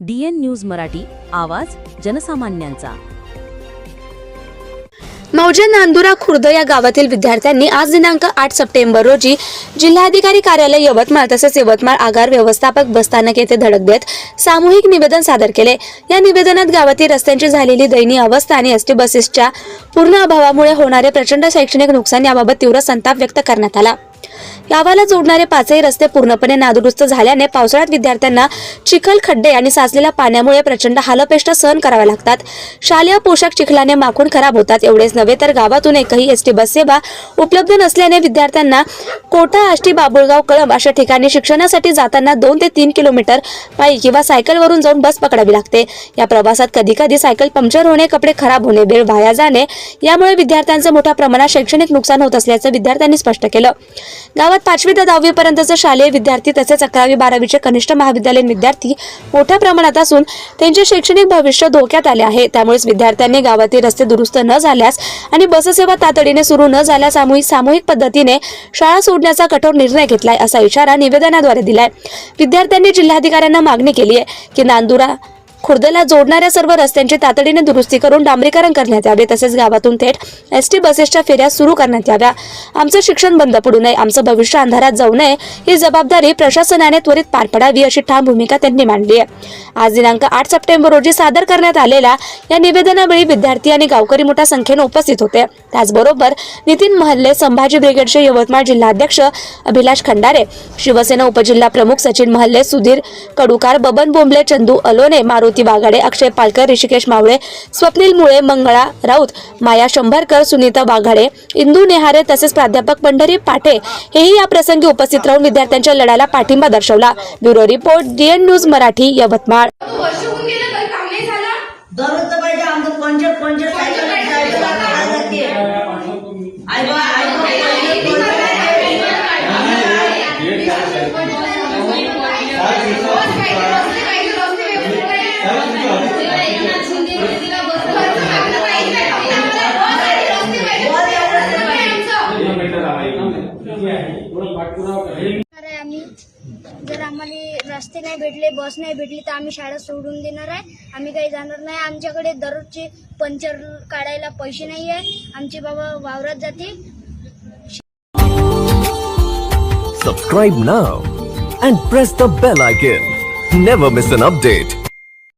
DN news Marathi आवाज जनसामान्यांचा. मौजे नांदुरा खुर्द या गावातील विद्यार्थ्यांनी आज दिनांक आठ सप्टेंबर रोजी जिल्हाधिकारी कार्यालय यवतमाळ तसेच यवतमाळ आगार व्यवस्थापक बसस्थानक येथे धडक देत सामूहिक निवेदन सादर केले. या निवेदनात गावातील रस्त्यांची झालेली दयनीय अवस्था आणि एसटी बसेसच्या पूर्ण अभावामुळे होणारे प्रचंड शैक्षणिक नुकसान याबाबत तीव्र संताप व्यक्त करण्यात आला. गावाला जोडणारे पाचही रस्ते पूर्णपणे नादुरुस्त झाल्याने पावसाळ्यात विद्यार्थ्यांना चिखल खड्डे आणि साचलेल्या पाण्यामुळे प्रचंड हालपेष्ट सहन कराव्या लागतात. शालेय पोशाख चिखलाने माखून खराब होतात. एवढेच नव्हे तर गावातून एकही एसटी बस सेवा उपलब्ध नसल्याने विद्यार्थ्यांना कोटा आष्टी बाबुळगाव कळंब अशा ठिकाणी शिक्षणासाठी जाताना दोन ते तीन किलोमीटर पायी किंवा सायकलवरून जाऊन बस पकडावी लागते. या प्रवासात कधी कधी सायकल पंक्चर होणे कपडे खराब होणे वेळ वाया जाणे यामुळे विद्यार्थ्यांचं मोठ्या प्रमाणात शैक्षणिक नुकसान होत असल्याचं विद्यार्थ्यांनी स्पष्ट केलं. गावात पाचवी ते दहावी पर्यंतचे शालेय विद्यार्थी तसेच अकरावी बारावीचे कनिष्ठ महाविद्यालयीन विद्यार्थी मोठ्या प्रमाणात असून त्यांचे शैक्षणिक भविष्य धोक्यात आले आहे. त्यामुळेच विद्यार्थ्यांनी गावातील रस्ते दुरुस्त न झाल्यास आणि बससेवा तातडीने सुरू न झाल्यास सामूहिक सामूहिक पद्धतीने शाळा सोडण्याचा कठोर निर्णय घेतलाय असा इशारा निवेदनाद्वारे दिलाय. विद्यार्थ्यांनी जिल्हाधिकाऱ्यांना मागणी केली आहे की नांदुरा खुर्दला जोडणाऱ्या सर्व रस्त्यांची तातडीने दुरुस्ती करून डांबरीकरण करण्यात यावे तसेच गावातून थेट एस टी बसेसच्या फेऱ्या सुरू करण्यात याव्या. आमचं शिक्षण बंद पडू नये आमचं भविष्य अंधारात जाऊ नये ही जबाबदारी प्रशासनाने त्वरित पार पडावी अशी ठाम भूमिका त्यांनी मांडली आहे. आज दिनांक आठ सप्टेंबर रोजी सादर करण्यात आलेल्या या निवेदनावेळी विद्यार्थी आणि गावकरी मोठ्या संख्येने उपस्थित होते. त्याचबरोबर नितीन महल्ले संभाजी ब्रिगेडचे यवतमाळ जिल्हाध्यक्ष अभिलाष खंडारे शिवसेना उपजिल्हा प्रमुख सचिन महल्ले सुधीर कडुकार बबन बोंबले चंदू अलोने मारुती वाघाडे अक्षय पालकर ऋषिकेश मावळे स्वप्नील मुळे मंगळा राऊत माया शंभरकर सुनीता वाघाडे इंदू नेहारे तसेच प्राध्यापक पंढरी पाटे हेही या प्रसंगी उपस्थित राहून विद्यार्थ्यांच्या लढ्याला पाठिंबा दर्शवला. Bureau report DN news Marathi Yavatmal. आम्ही जर आम्हाला रस्ते नाही भेटले बस नाही भेटली तर आम्ही शाळा सोडून देणार आहे. आम्ही काही जाणार नाही. आमच्याकडे दररोजचे पंचर काढायला पैसे नाही आहे आमचे बाबा वावरात जातील. Subscribe now and press the bell icon never miss an update